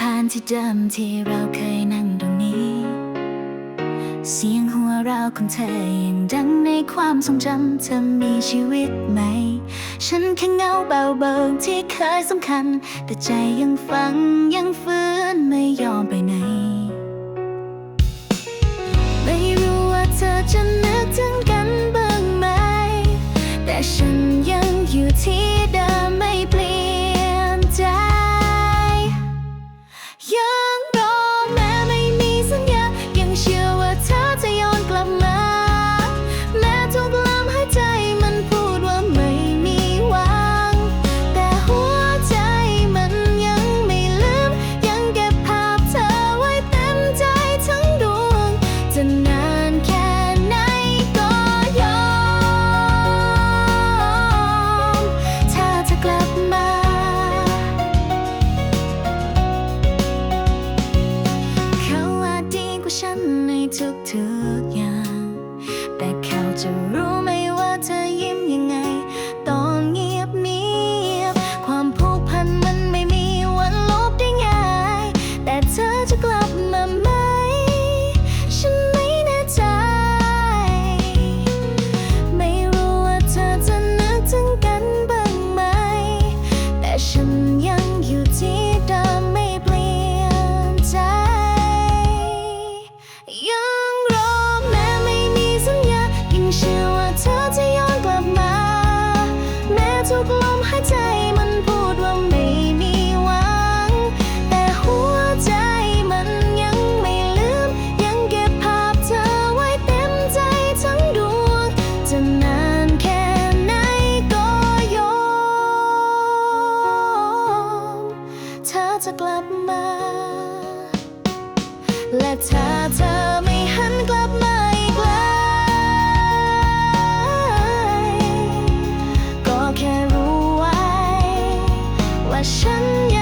เดิมที่เราเคยนั่งตรงนี้ เสียงหัวเราะของเธอยังดังในความทรงจำเธอมีชีวิตไหม ฉันแค่เงาเบาเบิกที่เคยสำคัญ แต่ใจยังฟังยังฟื้นไม่ยอมไปไหน ทุกทุกอย่าง แต่เขาจะรู้ ทุกลมหายใจมันพูดว่าไม่มีหวัง แต่หัวใจมันยังไม่ลืม ยังเก็บภาพเธอไว้เต็มใจทั้งดวง จะนานแค่ไหนก็ยอมเธอจะกลับมา และเธอเธอ yeah.